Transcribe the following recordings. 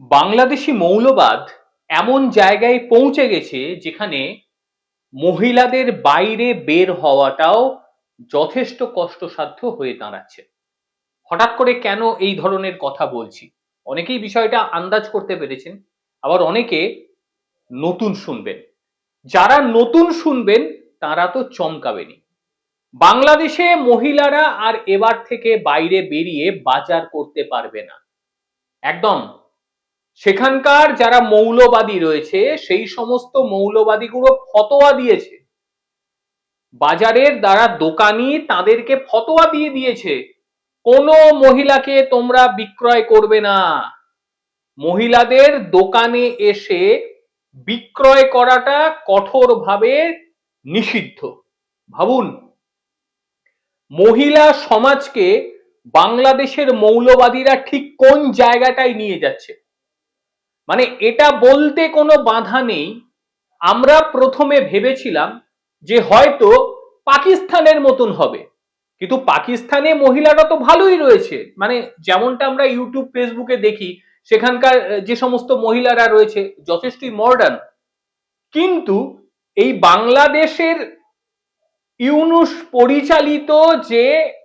বাংলাদেশি মৌলবাদ এমন জায়গায় পৌঁছে গেছে যেখানে মহিলাদের বাইরে বের হওয়াটাও যথেষ্ট কষ্টসাধ্য হয়ে দাঁড়াচ্ছে। হঠাৎ করে কেন এই ধরনের কথা বলছি? অনেকেই বিষয়টা আন্দাজ করতে পেরেছেন, আবার অনেকে নতুন শুনবেন। যারা নতুন শুনবেন, তারা তো চমকাবেনি বাংলাদেশে মহিলারা আর এবার থেকে বাইরে বেরিয়ে বাজার করতে পারবে না। একদম সেখানকার যারা মৌলবাদী রয়েছে, সেই সমস্ত মৌলবাদীগুলো ফতোয়া দিয়েছে। বাজারের দ্বারা দোকানি তাদেরকে ফতোয়া দিয়ে দিয়েছে, কোনো মহিলাকে তোমরা বিক্রয় করবে না। মহিলাদের দোকানে এসে বিক্রয় করাটা কঠোরভাবে নিষিদ্ধ। ভাবুন, মহিলা সমাজকে বাংলাদেশের মৌলবাদীরা ঠিক কোন জায়গাটায় নিয়ে যাচ্ছে? মানে এটা বলতে কোনো বাধা নেই। আমরা প্রথমে ভেবেছিলাম যে হয়তো পাকিস্তানের মতন হবে। কিন্তু পাকিস্তানে মহিলারা তো ভালোই রয়েছে। মানে যেমনটা আমরা ইউটিউব, ফেসবুকে দেখি, সেখানকার যে সমস্ত মহিলারা রয়েছে, যথেষ্টই মডার্ন কিন্তু এই বাংলাদেশের ইউনুস পরিচালিত যে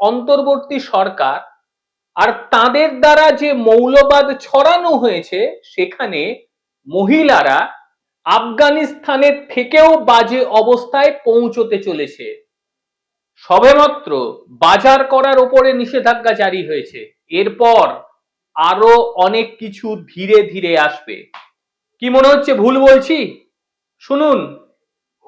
অন্তর্বর্তী সরকার আর তাদের দ্বারা যে মৌলবাদ ছড়ানো হয়েছে, সেখানে মহিলারা আফগানিস্তানের থেকেও বাজে অবস্থায় পৌঁছতে চলেছে। সবেমাত্র বাজার করার উপরে নিষেধাজ্ঞা জারি হয়েছে। এরপর আরও অনেক কিছু ধীরে ধীরে আসবে। কি মনে হচ্ছে, ভুল বলছি? শুনুন,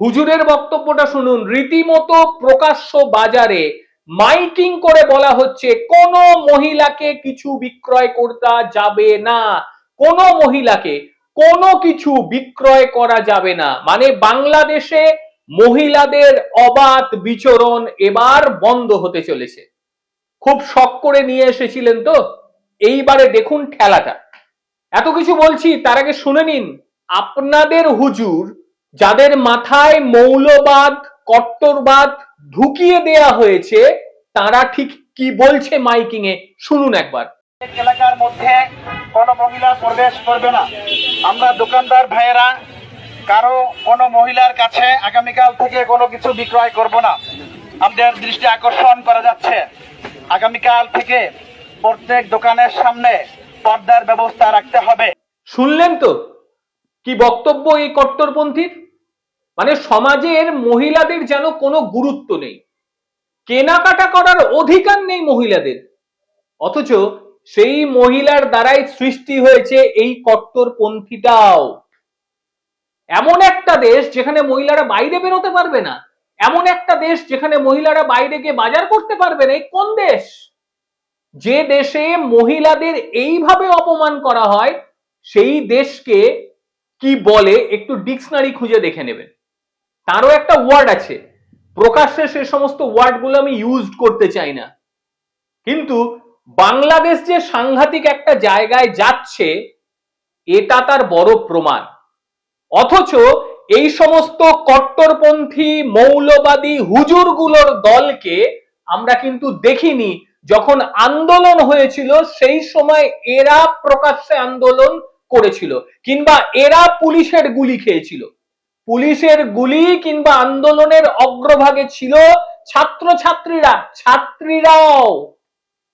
হুজুরের বক্তব্যটা শুনুন। রীতিমতো প্রকাশ্য বাজারে মাইকিং করে বলা হচ্ছে, কোন মহিলাকে কিছু বিক্রয় করতে যাবে না। কোন মহিলাকে কোনো কিছু বিক্রয় করা যাবে না। মানে বাংলাদেশে মহিলাদের অবাধ বিচরণ এবার বন্ধ হতে চলেছে। খুব শখ করে নিয়ে এসেছিলেন তো? এইবারে দেখুন ঠেলাটা। এত কিছু বলছি, তার আগে শুনে নিন। আপনাদের হুজুর যাদের মাথায় মৌলবাদ কট্টরবাদ ঢুকিয়ে দেয়া হয়েছে। তারা ঠিক কি বলছে মাইকিং এ? শুনুন একবার। এলাকার মধ্যে কোনো মহিলা প্রবেশ করবে না। আমরা দোকানদার ভাইয়েরা কারও কোনো মহিলার কাছে আগামীকাল থেকে কোনো কিছু বিক্রয় করব না। আমাদের দৃষ্টি আকর্ষণ করা যাচ্ছে। আগামীকাল থেকে প্রত্যেক দোকানের সামনে পর্দার ব্যবস্থা রাখতে হবে। শুনলেন তো? কি বক্তব্য এই কট্টরপন্থীর? মানে সমাজের মহিলাদের যেন কোনো গুরুত্ব নেই। কেনাকাটা করার অধিকার নেই মহিলাদের। অথচ সেই মহিলার দ্বারাই সৃষ্টি হয়েছে এই কট্টরপন্থীটাও। এমন একটা দেশ যেখানে মহিলারা বাইরে বেরোতে পারবে না। এমন একটা দেশ যেখানে মহিলারা বাইরে গিয়ে বাজার করতে পারবে না। কোন দেশ? যে দেশে মহিলাদের এইভাবে অপমান করা হয়, সেই দেশকে কি বলে একটু ডিকশনারি খুঁজে দেখে নেবেন। তারও একটা ওয়ার্ড আছে। প্রকাশ্যে সে সমস্ত ওয়ার্ডগুলো আমি ইউজ করতে চাই না। কিন্তু বাংলাদেশ যে সাংঘাতিক একটা জায়গায় যাচ্ছে, এটা তার বড় প্রমাণ। অথচ এই সমস্ত কট্টরপন্থী, মৌলবাদী হুজুরগুলোর দলকে আমরা কিন্তু দেখিনি। যখন আন্দোলন হয়েছিল, সেই সময় এরা প্রকাশ্যে আন্দোলন করেছিল, কিংবা এরা পুলিশের গুলি খেয়েছিল। পুলিশের গুলি কিংবা আন্দোলনের অগ্রভাগে ছিল ছাত্রছাত্রীরা। ছাত্রীরাও।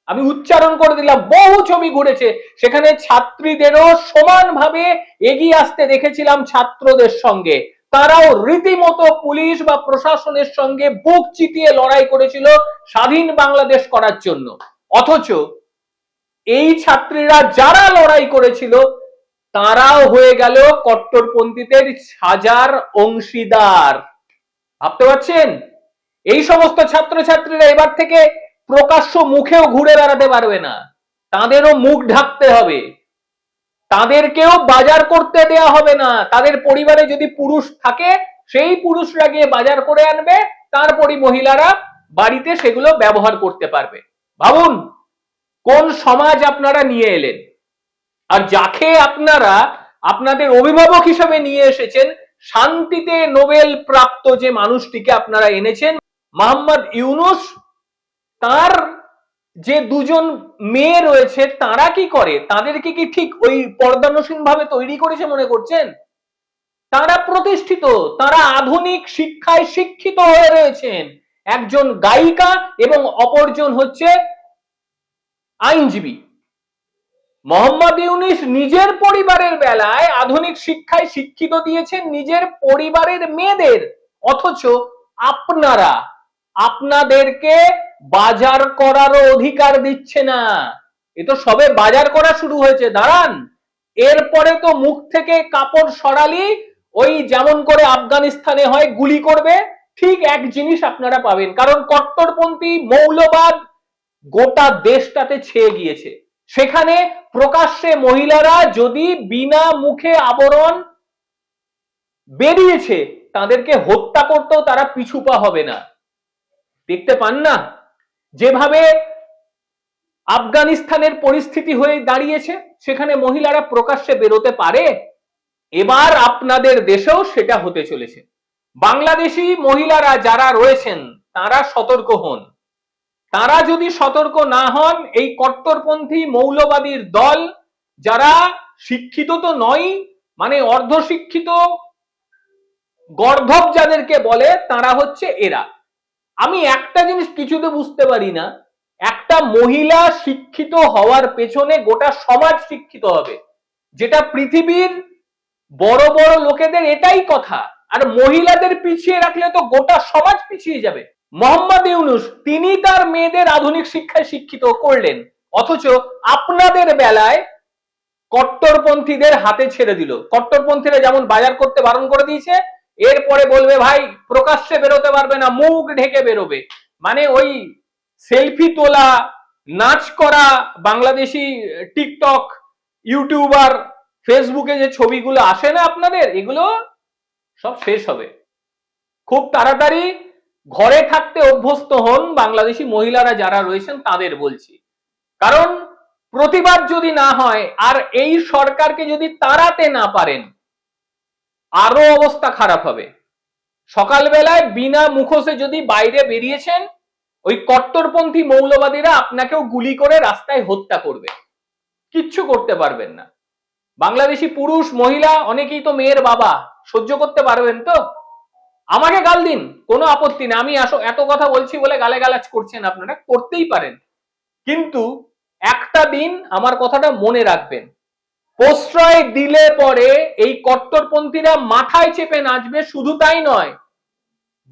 আমি উচ্চারণ করে দিলাম, বহু ছবি ঘুরেছে। সেখানে ছাত্রীদেরও সমানভাবে এগিয়ে আসতে দেখেছিলাম ছাত্রদের সঙ্গে। তারাও রীতিমতো পুলিশ বা প্রশাসনের সঙ্গে বুক চিতিয়ে লড়াই করেছিল স্বাধীন বাংলাদেশ করার জন্য। অথচ এই ছাত্রীরা যারা লড়াই করেছিল তারাও হয়ে গেল কট্টরপন্থীদের সাজার অংশীদার। ভাবতে পারছেন? এই সমস্ত ছাত্রছাত্রীরা এবার থেকে প্রকাশ্য মুখেও ঘুরে বেড়াতে পারবে না। তাদেরও মুখ ঢাকতে হবে। তাদেরকেও বাজার করতে দেয়া হবে না। তাদের পরিবারে যদি পুরুষ থাকে, সেই পুরুষরা গিয়ে বাজার করে আনবে, তারপরই মহিলারা বাড়িতে সেগুলো ব্যবহার করতে পারবে। ভাবুন, কোন সমাজ আপনারা নিয়ে এলেন? আর যাকে আপনারা আপনাদের অভিভাবক হিসেবে নিয়ে এসেছেন, শান্তিতে নোবেল প্রাপ্ত যে মানুষটিকে আপনারা এনেছেন, মোহাম্মদ ইউনুস, তার যে দুজন মেয়ে রয়েছে, তারা কি করে? তাদেরকে কি ঠিক ওই পর্দানসীন ভাবে তৈরি করেছে মনে করছেন? তারা প্রতিষ্ঠিত, তারা আধুনিক শিক্ষায় শিক্ষিত হয়ে রয়েছেন। একজন গায়িকা এবং অপরজন হচ্ছে আইনজীবী। মোহাম্মদ ইউনিস নিজের পরিবারের বেলায় আধুনিক শিক্ষায় শিক্ষিত দিয়েছেন নিজের পরিবারের মেয়েদের, অথচ আপনারা, আপনাদেরকে বাজার করারও অধিকার দিচ্ছে না। এ তো সবে বাজার করা শুরু হয়েছে, দাঁড়ান। এরপরে তো মুখ থেকে কাপড় সরালি, ওই যেমন করে আফগানিস্তানে হয় গুলি করবে, ঠিক এক জিনিস আপনারা পাবেন, কারণ কট্টরপন্থী মৌলবাদ গোটা দেশটাতে ছেয়ে গিয়েছে। সেখানে প্রকাশ্যে মহিলারা যদি বিনা মুখে আবরণ বেরিয়েছে, তাদেরকে হত্যা করতেও তারা পিছুপা হবে না। দেখতে পান না? যেভাবে আফগানিস্তানের পরিস্থিতি হয়ে দাঁড়িয়েছে, সেখানে মহিলারা প্রকাশ্যে বেরোতে পারে, এবার আপনাদের দেশেও সেটা হতে চলেছে। বাংলাদেশি মহিলারা যারা রয়েছেন, তারা সতর্ক হন। তারা যদি সতর্ক না হন, এই কট্টরপন্থী মৌলবাদীর দল যারা শিক্ষিত তো নয় মানে অর্ধশিক্ষিত গর্ধব যাদেরকে বলে, তারা হচ্ছে এরা। আমি একটা জিনিস কিছুতে বুঝতে পারি না। একটা মহিলা শিক্ষিত হওয়ার পেছনে গোটা সমাজ শিক্ষিত হবে। যেটা পৃথিবীর বড় বড় লোকেদের এটাই কথা। আর মহিলাদের পিছিয়ে রাখলে তো গোটা সমাজ পিছিয়ে যাবে। মোহাম্মদ ইউনুস তিনি তার মেয়েদের আধুনিক শিক্ষায় শিক্ষিত করলেন, অথচ আপনাদের বেলায় কট্টরপন্থীদের হাতে ছেড়ে দিল। কট্টরপন্থীরা যেমন বাজার করতে বারণ করে দিয়েছে, এরপরে বলবে, ভাই, প্রকাশ্যে বেরোতে পারবে না, মুখ ঢেকে বেরোবে। মানে ওই সেলফি তোলা, নাচ করা বাংলাদেশি টিকটক, ইউটিউবার, ফেসবুকে যে ছবিগুলো আসে না আপনাদের, এগুলো সব শেষ হবে। খুব তাড়াতাড়ি ঘরে থাকতে অভ্যস্ত হন বাংলাদেশি মহিলারা যারা রয়েছেন তাদের বলছি। কারণ প্রতিবাদ যদি না হয়, আর এই সরকারকে যদি তাড়াতে না পারেন, আরও অবস্থা খারাপ হবে। সকালবেলায় বিনা মুখোশে যদি বাইরে বেরিয়েছেন, ওই কট্টরপন্থী মৌলবাদীরা আপনাকেও গুলি করে রাস্তায় হত্যা করবে। কিচ্ছু করতে পারবেন না। বাংলাদেশি পুরুষ, মহিলা, অনেকেই তো মেয়ের বাবা। সহ্য করতে পারবেন তো? আমাকে গাল দিন, কোনো আপত্তি নেই। আমি আসো, এত কথা বলছি বলে গালে গালাজ করছেন আপনারা, করতেই পারেন। কিন্তু একটা দিন আমার কথাটা মনে রাখবেন। প্রশ্রয় দিলে পরে এই কট্টরপন্থীরা মাথায় চেপে নাচবে, শুধু তাই নয়,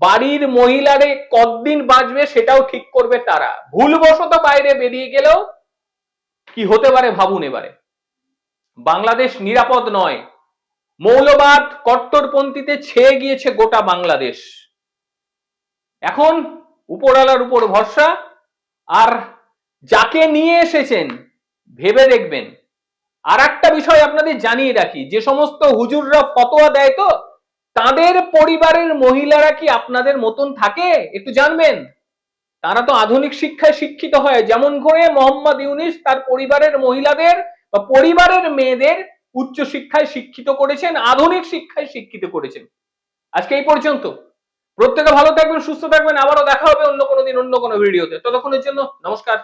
বাড়ির মহিলারে কতদিন বাঁচবে সেটাও ঠিক করবে তারা। ভুলবশত বাইরে বেরিয়ে গেলেও কি হতে পারে ভাবুন এবারে। বাংলাদেশ নিরাপদ নয়। মৌলবাদ কট্টরপন্থীতে ছেয়ে গিয়েছে গোটা বাংলাদেশ। এখন উপরালার উপর ভরসা, আর যাকে নিয়ে এসেছেন ভেবে দেখবেন। আর একটা বিষয় আপনাদের জানিয়ে রাখি, যে সমস্ত হুজুররা ফতোয়া দেয় তো, তাদের পরিবারের মহিলারা কি আপনাদের মতন থাকে? একটু জানবেন। তারা তো আধুনিক শিক্ষায় শিক্ষিত হয়, যেমন করে মোহাম্মদ ইউনিস তার পরিবারের মহিলাদের বা পরিবারের মেয়েদের উচ্চ শিক্ষায় শিক্ষিত করেছেন, আধুনিক শিক্ষায় শিক্ষিত করেছেন। আজকে এই পর্যন্ত। প্রত্যেকে ভালো থাকবেন, সুস্থ থাকবেন। আবারও দেখা হবে অন্য কোনো দিন, অন্য কোনো ভিডিওতে। ততক্ষণের জন্য নমস্কার।